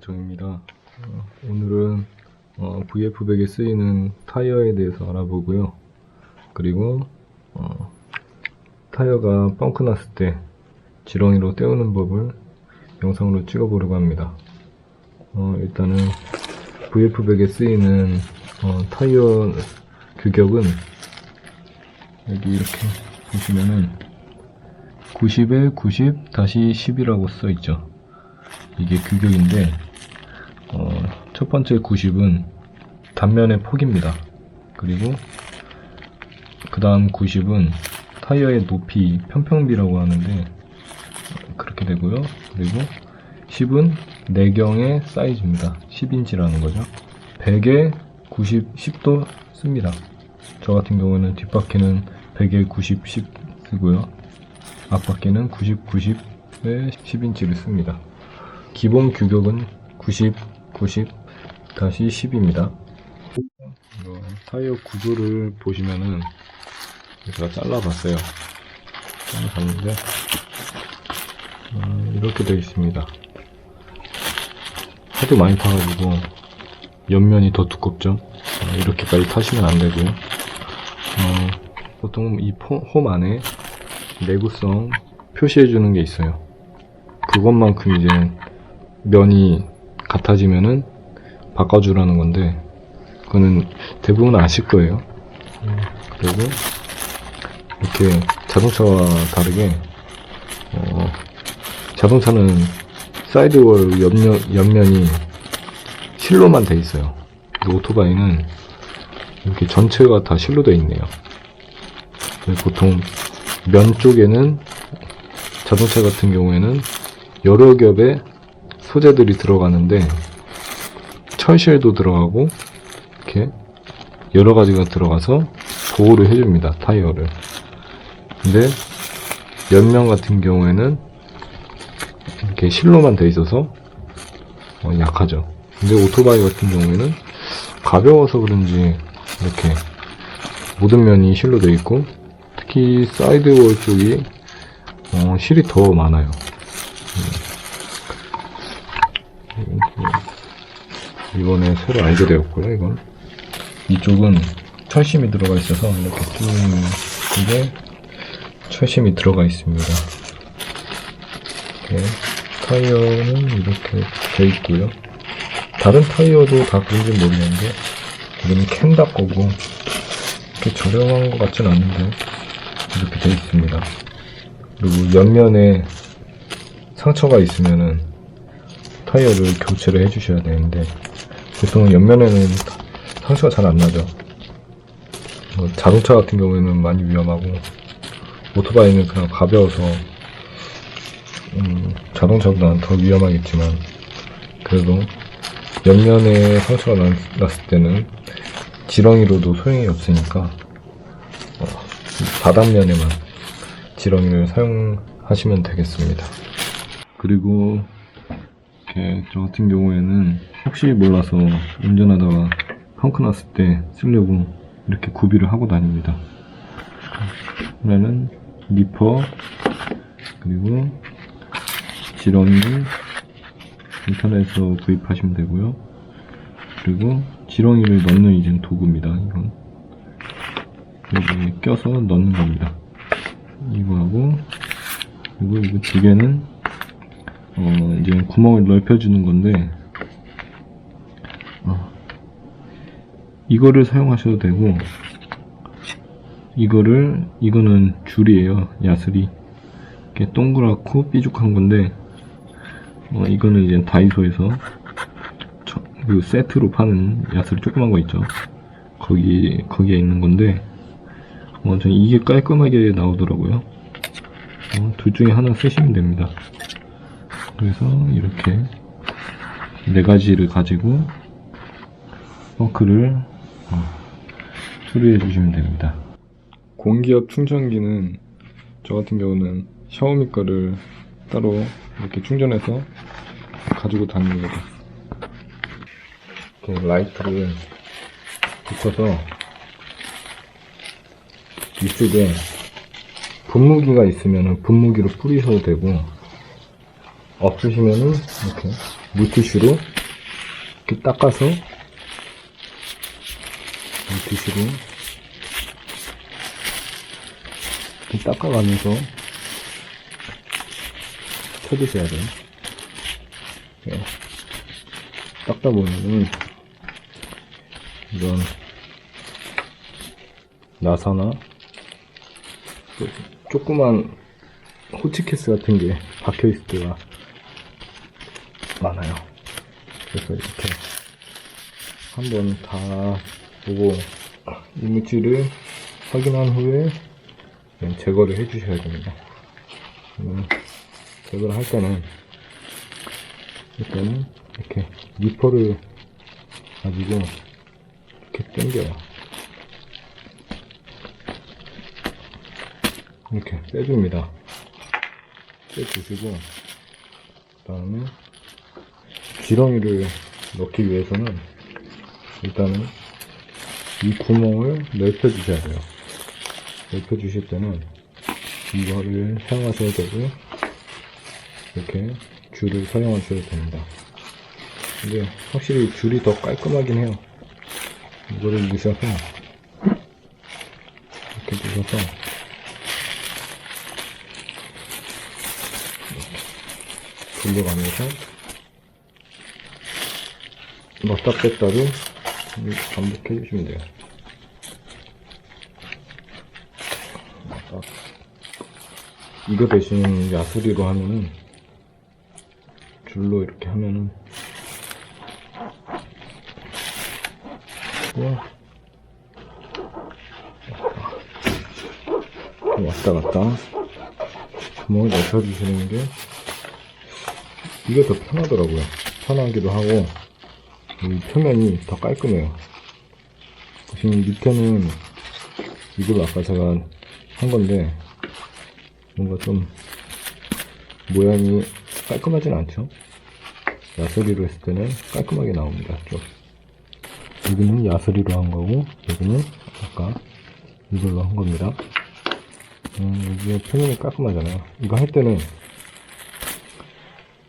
안녕하세요. 정의로그의 정입니다. 어, 오늘은 어, VF100에 쓰이는 타이어에 대해서 알아보고요. 그리고 어, 타이어가 뻥크 났을 때 지렁이로 떼우는 법을 영상으로 찍어보려고 합니다. 어, 일단은 VF100에 쓰이는 어, 타이어 규격은 여기 이렇게 보시면은 90에 90 다시 10이라고 써 있죠. 이게 규격인데 어, 첫 번째 90은 단면의 폭입니다. 그리고 그 다음 90은 타이어의 높이 편평비라고 하는데 그렇게 되고요. 그리고 10은 내경의 사이즈입니다. 10인치라는 거죠. 100에 90, 10도 씁니다. 저 같은 경우는 뒷바퀴는 100에 90, 10 쓰고요. 앞바퀴는 90, 90에 10인치를 씁니다. 기본 규격은 90, 90, 다시 10입니다. 타이어 구조를 보시면은 제가 잘라봤어요. 잘라봤는데 어, 이렇게 되어 있습니다. 하도 많이 타가지고 옆면이 더 두껍죠. 어, 이렇게까지 타시면 안 되고요. 어, 보통 이 포- 홈 안에 내구성 표시해 주는 게 있어요. 그것만큼 이제 면이 같아지면은 바꿔주라는 건데 그거는 대부분 아실 거예요. 음, 그리고 이렇게 자동차와 다르게 어, 자동차는 사이드월 옆면, 옆면이 실로만 돼 있어요. 오토바이는 이렇게 전체가 다 실로 돼 있네요. 보통 면 쪽에는 자동차 같은 경우에는 여러 겹의 소재들이 들어가는데 철실도 들어가고 이렇게 여러 가지가 들어가서 보호를 해줍니다 타이어를. 근데 옆면 같은 경우에는 이렇게 실로만 돼 있어서 어, 약하죠. 근데 오토바이 같은 경우에는 가벼워서 그런지 이렇게 모든 면이 실로 돼 있고 특히 사이드월 쪽이 어, 실이 더 많아요 이번에 새로 알게 되었고요, 이건. 이쪽은 철심이 들어가 있어서 이렇게 쭉 이게 철심이 들어가 있습니다. 이렇게 타이어는 이렇게 돼 있고요. 다른 타이어도 다 그런지 모르겠는데 이거는 캔다 거고 이렇게 저렴한 것 같진 않은데 이렇게 돼 있습니다. 그리고 옆면에 상처가 있으면은 타이어를 교체를 해주셔야 되는데 보통 옆면에는 상처가 잘 안 나죠. 뭐 자동차 같은 경우에는 많이 위험하고 오토바이는 그냥 가벼워서 음, 자동차보다는 더 위험하겠지만 그래도 옆면에 상처가 난- 났을 때는 지렁이로도 소용이 없으니까 어, 바닥면에만 지렁이를 사용하시면 되겠습니다. 그리고 이렇게 저 같은 경우에는 혹시 몰라서 운전하다가 펑크 났을 때 쓰려고 이렇게 구비를 하고 다닙니다. 하나는 리퍼 그리고 지렁이 인터넷에서 구입하시면 되고요. 그리고 지렁이를 넣는 이제 도구입니다. 이건 여기 껴서 넣는 겁니다. 이거하고 그리고 이거 두 개는 어, 이제 구멍을 넓혀주는 건데, 어, 이거를 사용하셔도 되고, 이거를, 이거는 줄이에요. 야스리. 이렇게 동그랗고 삐죽한 건데, 어, 이거는 이제 다이소에서, 저- 그 세트로 파는 야스리 조그만 거 있죠. 거기, 거기에 있는 건데, 어, 전 이게 깔끔하게 나오더라고요. 어, 둘 중에 하나 쓰시면 됩니다. 그래서 이렇게 네 가지를 가지고 펑크를 어, 수리해 주시면 됩니다. 공기압 충전기는 저 같은 경우는 샤오미 거를 따로 이렇게 충전해서 가지고 다닙니다. 이렇게 라이트를 붙여서 이쪽에 분무기가 있으면 분무기로 뿌리셔도 되고 없으시면은 이렇게 물티슈로 이렇게 닦아서 물티슈로 이렇게 닦아가면서 쳐주셔야 돼요. 예. 닦다 보면은 이런 나사나 또 조그만 호치케스 같은 게 박혀 있을 때가 많아요. 그래서 이렇게 한번 다 보고 이물질을 확인한 후에 제거를 해주셔야 됩니다. 음, 제거를 할 때는 일단은 이렇게 니퍼를 가지고 이렇게 당겨요. 이렇게 빼줍니다. 빼주시고 그 다음에 지렁이를 넣기 위해서는 일단은 이 구멍을 넓혀주셔야 돼요. 넓혀주실 때는 이거를 사용하셔야 되고 이렇게 줄을 사용하셔야 됩니다. 근데 확실히 줄이 더 깔끔하긴 해요. 이거를 넣으셔서 이렇게 넣으셔서 돌려가면서 넣다 뺐다를 반복해 주시면 돼요. 이거 대신 야수리로 하면은 줄로 이렇게 하면은 우와. 왔다 갔다 구멍을 넓혀주시는 게 이게 더 편하더라고요. 편하기도 하고 이 표면이 더 깔끔해요. 지금 밑에는 이걸 아까 제가 한 건데 뭔가 좀 모양이 깔끔하진 않죠. 야스리로 했을 때는 깔끔하게 나옵니다. 좀. 여기는 야스리로 한 거고 여기는 아까 이걸로 한 겁니다. 음, 이게 표면이 깔끔하잖아요. 이거 할 때는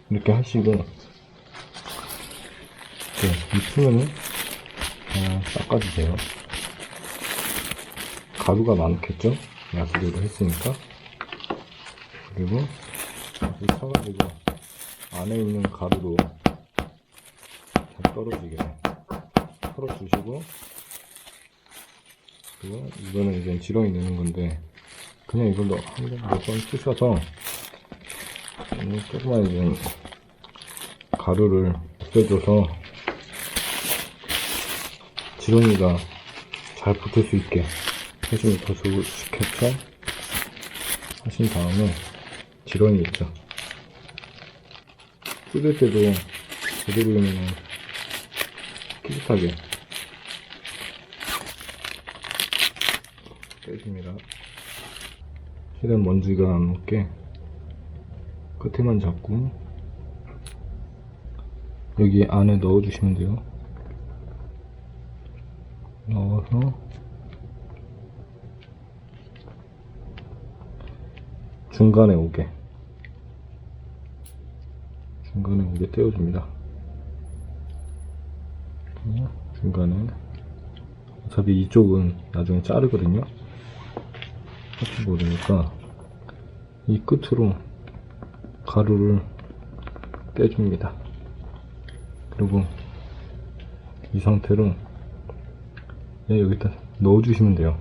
이렇게 하시고 이렇게 이 표면을 다 닦아주세요. 가루가 많겠죠? 야스리로 했으니까. 그리고 이 쳐가지고 안에 있는 가루도 잘 떨어지게 털어주시고 그리고 이거는 이제 지렁이 내는 건데 그냥 이걸로 한번몇번 쑤셔서 이 조그만 이제 가루를 없애줘서 지렁이가 잘 붙을 수 있게 해주면 더 좋겠죠? 하신 다음에 지렁이 있죠? 뜯을 때도 제대로면 깨끗하게 빼줍니다. 최대한 먼지가 안 묻게 끝에만 잡고 여기 안에 넣어주시면 돼요. 넣어서 중간에 오게 중간에 오게 떼어줍니다. 어, 중간에 어차피 이쪽은 나중에 자르거든요. 혹시 모르니까 이 끝으로 가루를 떼줍니다. 그리고 이 상태로 그냥 여기다 넣어주시면 돼요.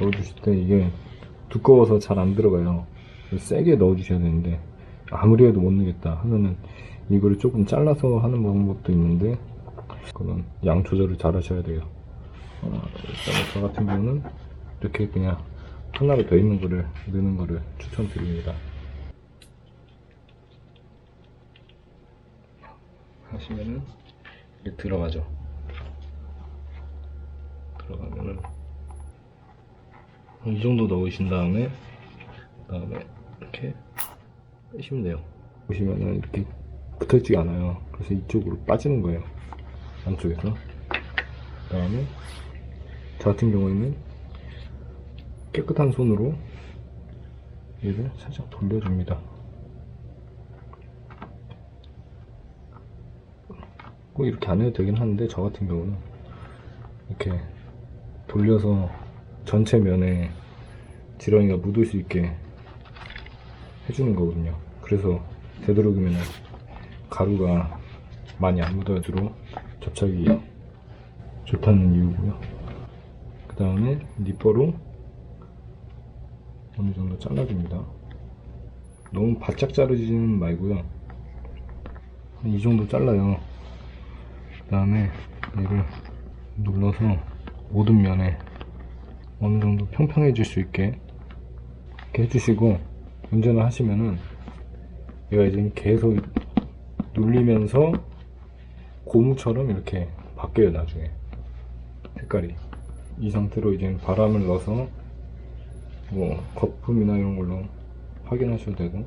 넣어주실 때 이게 두꺼워서 잘 안 들어가요. 세게 넣어주셔야 되는데 아무리 해도 못 넣겠다 하면은 이거를 조금 잘라서 하는 방법도 있는데 그건 양 조절을 잘 하셔야 돼요. 어, 저 같은 경우는 이렇게 그냥 하나로 더 있는 거를 넣는 거를 추천드립니다. 하시면은 들어가죠. 들어가면은 이 정도 넣으신 다음에 그다음에 이렇게 빼시면 돼요. 보시면은 이렇게 붙어있지 않아요. 그래서 이쪽으로 빠지는 거예요. 안쪽에서. 그다음에 저 같은 경우에는 깨끗한 손으로 얘를 살짝 돌려줍니다. 꼭 이렇게 안 해도 되긴 하는데 저 같은 경우는 이렇게 돌려서 전체 면에 지렁이가 묻을 수 있게 해주는 거거든요. 그래서 되도록이면 가루가 많이 안 묻어주도록 접착이 좋다는 이유고요. 그 다음에 니퍼로 어느 정도 잘라줍니다. 너무 바짝 자르지는 말고요. 한이 정도 잘라요. 그 다음에 얘를 눌러서 모든 면에 어느 정도 평평해질 수 있게 이렇게 해주시고 운전을 하시면은 얘가 이제 계속 눌리면서 고무처럼 이렇게 바뀌어요 나중에. 색깔이. 이 상태로 이제 바람을 넣어서 뭐 거품이나 이런 걸로 확인하셔도 되고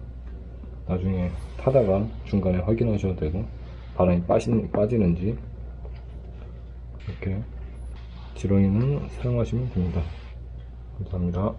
나중에 타다가 중간에 확인하셔도 되고 바람이 빠지는지 이렇게 지렁이는 사용하시면 됩니다. 감사합니다